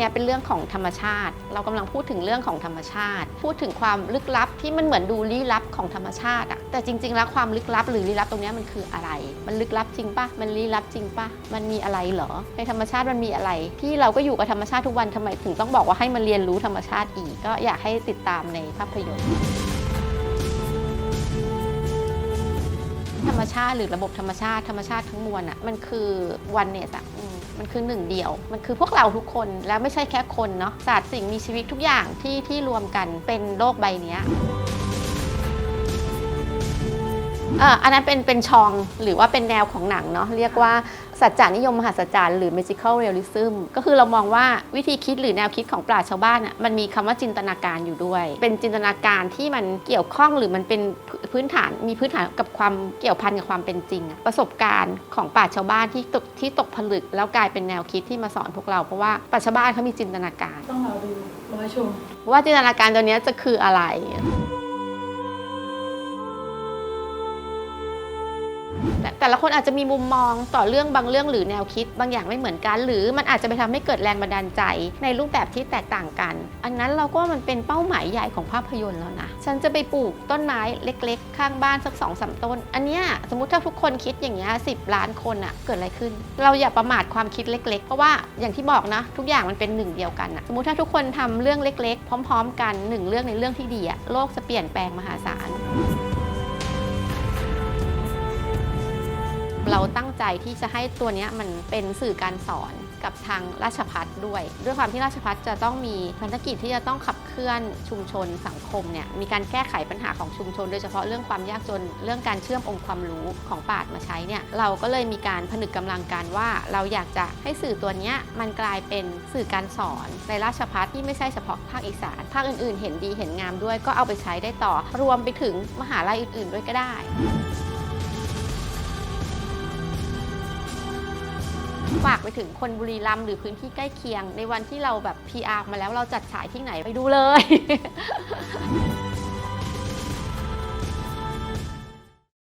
นี้เป็นเรื่องของธรรมชาติ เรากำลังพูดถึงเรื่องของธรรมชาติ พูดถึงความลึกลับที่มันเหมือนดูลี้ลับของธรรมชาติอะแต่จริง ๆ แล้วความลึกลับหรือลี้ลับตรงนี้มันคืออะไร มันลึกลับจริงปะมันลี้ลับจริงปะมันมีอะไรเหรอ ในธรรมชาติมันมีอะไร ที่เราก็อยู่กับธรรมชาติทุกวันทำไมถึงต้องบอกว่าให้มาเรียนรู้ธรรมชาติอีก ก็อยากให้ติดตามในภาพยนตร์ธรรมชาติหรือระบบธรรมชาติธรรมชาติทั้งมวลอะมันคือวันเนสอะ มันคือหนึ่งเดียว มันคือพวกเราทุกคนแล้วไม่ใช่แค่คนเนาะศาสตร์สิ่งมีชีวิตทุกอย่างที่ที่รวมกันเป็นโลกใบนี้เอ่ออันนั้นเป็นเป็นชองหรือว่าเป็นแนวของหนังเนาะเรียกว่า สัจจานิยมมหาสัจจารหรือ magical realism ก็คือเรามองว่าวิธีคิดหรือแนวคิดของปราชญ์ชาวบ้านอะมันมีคำว่าจินตนาการอยู่ด้วย เป็นจินตนาการที่มันเกี่ยวข้องหรือมันเป็นพื้นฐานมีพื้นฐานกับความเกี่ยวพันกับความเป็นจริงอะประสบการณ์ของปราชญ์ชาวบ้านที่ตกที่ตกผลึก แล้วกลายเป็นแนวคิดที่มาสอนพวกเราเพราะว่าปราชญ์ชาวบ้านเขามีจินตนาการ ต้องรอดูรอชมว่าจินตนาการตัวเนี้ยจะคืออะไร แต่แต่ละคนอาจจะมีมุมมองต่อเรื่องบางเรื่องหรือแนวคิด บางอย่างไม่เหมือนกัน หรือมันอาจจะไปทำให้เกิดแรงบันดาลใจ ในรูปแบบที่แตกต่างกัน อันนั้นเราก็มันเป็นเป้าหมายใหญ่ของภาพยนตร์แล้วนะ ฉันจะไปปลูกต้นไม้เล็ก ๆ ข้างบ้านสักสองสามต้น อันเนี้ยสมมติถ้าทุกคนคิดอย่างเงี้ยสิบล้านคนอะเกิดอะไรขึ้น เราอย่าประมาทความคิดเล็ก ๆ เพราะว่าอย่างที่บอกนะ ทุกอย่างมันเป็นหนึ่งเดียวกันอะสมมติถ้าทุกคนทำเรื่องเล็ก ๆ พร้อม ๆ กันหนึ่งเรื่องในเรื่องที่ดีอะโลกจะเปลี่ยนแปลงมหาศาล เราตั้งใจที่จะให้ตัวนี้มันเป็นสื่อการสอนกับทางราชพัฒด้วย ด้วยความที่ราชพัฒจะต้องมีภารกิจที่จะต้องขับเคลื่อนชุมชนสังคมเนี่ยมีการแก้ไขปัญหาของชุมชน โดยเฉพาะเรื่องความยากจนเรื่องการเชื่อมองค์ความรู้ของปาดมาใช้เนี่ยเราก็เลยมีการผนึกกำลังกันว่า เราอยากจะให้สื่อตัวนี้มันกลายเป็นสื่อการสอน ในราชพัฒที่ไม่ใช่เฉพาะภาคอีสานภาคอื่นๆ เห็นดีเห็นงามด้วยก็เอาไปใช้ได้ต่อ รวมไปถึงมหาลัยอื่น ๆ ด้วยก็ได้ ฝากไปถึงคนบุรีรัมย์หรือพื้นที่ใกล้เคียง ในวันที่เราแบบ PR มาแล้วเราจัดฉายที่ไหนไปดูเลย